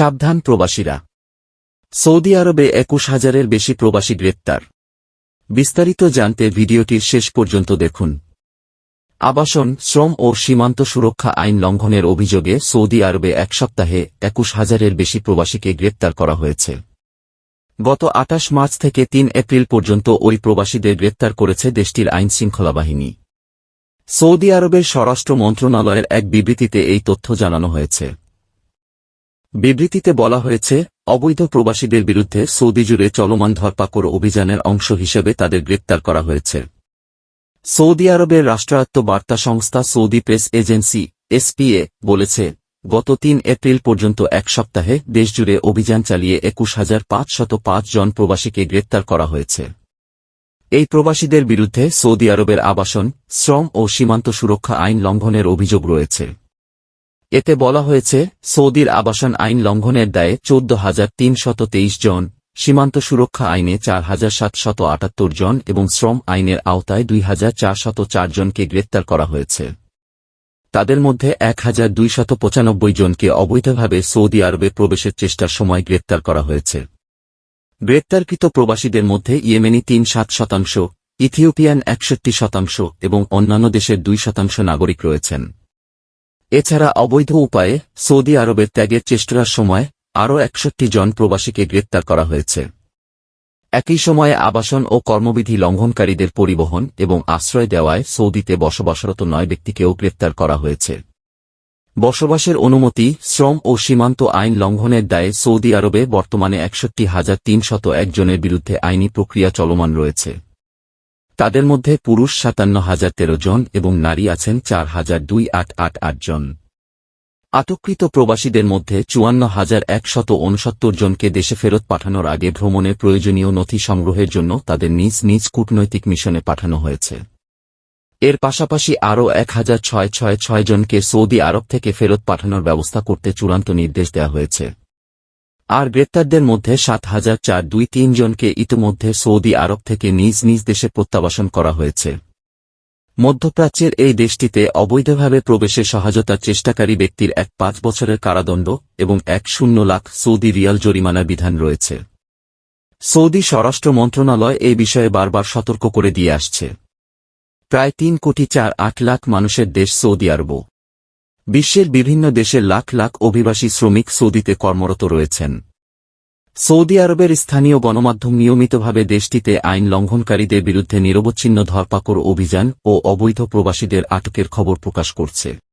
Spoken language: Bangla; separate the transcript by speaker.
Speaker 1: সাবধান প্রবাসীরা। সৌদি আরবে একুশ হাজারের বেশি প্রবাসী গ্রেপ্তার। বিস্তারিত জানতে ভিডিওটির শেষ পর্যন্ত দেখুন। আবাসন, শ্রম ও সীমান্ত সুরক্ষা আইন লঙ্ঘনের অভিযোগে সৌদি আরবে এক সপ্তাহে একুশ হাজারের বেশি প্রবাসীকে গ্রেপ্তার করা হয়েছে। গত আটাশ মার্চ থেকে তিন এপ্রিল পর্যন্ত ওই প্রবাসীদের গ্রেপ্তার করেছে দেশটির আইন শৃঙ্খলা বাহিনী। সৌদি আরবের স্বরাষ্ট্র মন্ত্রণালয়ের এক বিবৃতিতে এই তথ্য জানানো হয়েছে। বিবৃতিতে বলা হয়েছে, অবৈধ প্রবাসীদের বিরুদ্ধে সৌদি জুড়ে চলমান ধরপাকড় অভিযানের অংশ হিসেবে তাদের গ্রেপ্তার করা হয়েছে। সৌদি আরবের রাষ্ট্রায়ত্ত বার্তা সংস্থা সৌদি প্রেস এজেন্সি, এসপিএ, বলেছে, গত তিন এপ্রিল পর্যন্ত এক সপ্তাহে দেশজুড়ে অভিযান চালিয়ে একুশ হাজার পাঁচশত পাঁচ জন প্রবাসীকে গ্রেপ্তার করা হয়েছে। এই প্রবাসীদের বিরুদ্ধে সৌদি আরবের আবাসন, শ্রম ও সীমান্ত সুরক্ষা আইন লঙ্ঘনের অভিযোগ রয়েছে। এতে বলা হয়েছে, সৌদির আবাসন আইন লঙ্ঘনের দায়ে চোদ্দ হাজার তিনশত তেইশ জন, সীমান্ত সুরক্ষা আইনে চার হাজার সাতশত আটাত্তর জন এবং শ্রম আইনের আওতায় দুই হাজার চারশত চার জনকে গ্রেপ্তার করা হয়েছে। তাদের মধ্যে এক হাজার দুইশত পঁচানব্বই জনকে অবৈধভাবে সৌদি আরবে প্রবেশের চেষ্টার সময় গ্রেপ্তার করা হয়েছে। গ্রেপ্তারকৃত প্রবাসীদের মধ্যে ইয়েমেনি তিন সাত শতাংশ, ইথিওপিয়ান একষট্টি শতাংশ এবং অন্যান্য দেশের দুই শতাংশ নাগরিক রয়েছেন। এছাড়া অবৈধ উপায়ে সৌদি আরবের ত্যাগের চেষ্টার সময় আরও একষট্টি জন প্রবাসীকে গ্রেপ্তার করা হয়েছে। একই সময়ে আবাসন ও কর্মবিধি লঙ্ঘনকারীদের পরিবহন এবং আশ্রয় দেওয়ায় সৌদিতে বসবাসরত নয় ব্যক্তিকেও গ্রেপ্তার করা হয়েছে। বসবাসের অনুমতি, শ্রম ও সীমান্ত আইন লঙ্ঘনের দায়ে সৌদি আরবে বর্তমানে একষট্টি হাজার তিনশত একজনের বিরুদ্ধে আইনি প্রক্রিয়া চলমান রয়েছে। তাদের মধ্যে পুরুষ সাতান্ন হাজার তেরো জন এবং নারী আছেন চার হাজার দুই আট আট আট জন। আটককৃত প্রবাসীদের মধ্যে চুয়ান্ন হাজার একশত উনসত্তর জনকে দেশে ফেরত পাঠানোর আগে ভ্রমণের প্রয়োজনীয় নথি সংগ্রহের জন্য তাদের নিজ নিজ কূটনৈতিক মিশনে পাঠানো হয়েছে। এর পাশাপাশি আরও এক হাজার ছয় ছয় ছয় জনকে সৌদি আরব থেকে ফেরত পাঠানোর ব্যবস্থা করতে চূড়ান্ত নির্দেশ দেওয়া হয়েছে। আর গ্রেপ্তারদের মধ্যে সাত হাজার চার দুই তিনজনকে ইতিমধ্যে সৌদি আরব থেকে নিজ নিজ দেশে প্রত্যাবাসন করা হয়েছে। মধ্যপ্রাচ্যের এই দেশটিতে অবৈধভাবে প্রবেশে সহায়তার চেষ্টাকারী ব্যক্তির এক পাঁচ বছরের কারাদণ্ড এবং এক শূন্য লাখ সৌদি রিয়াল জরিমানার বিধান রয়েছে। সৌদি স্বরাষ্ট্র মন্ত্রণালয় এই বিষয়ে বারবার সতর্ক করে দিয়ে আসছে। প্রায় তিন কোটি চার আট লাখ মানুষের দেশ সৌদি আরব বিশ্বের বিভিন্ন দেশে লাখ লাখ অভিবাসী শ্রমিক সৌদিতে কর্মরত রয়েছেন। সৌদি আরবের স্থানীয় গণমাধ্যম নিয়মিতভাবে দেশটিতে আইন লঙ্ঘনকারীদের বিরুদ্ধে নিরবচ্ছিন্ন ধরপাকড় অভিযান ও অবৈধ প্রবাসীদের আটকের খবর প্রকাশ করছে।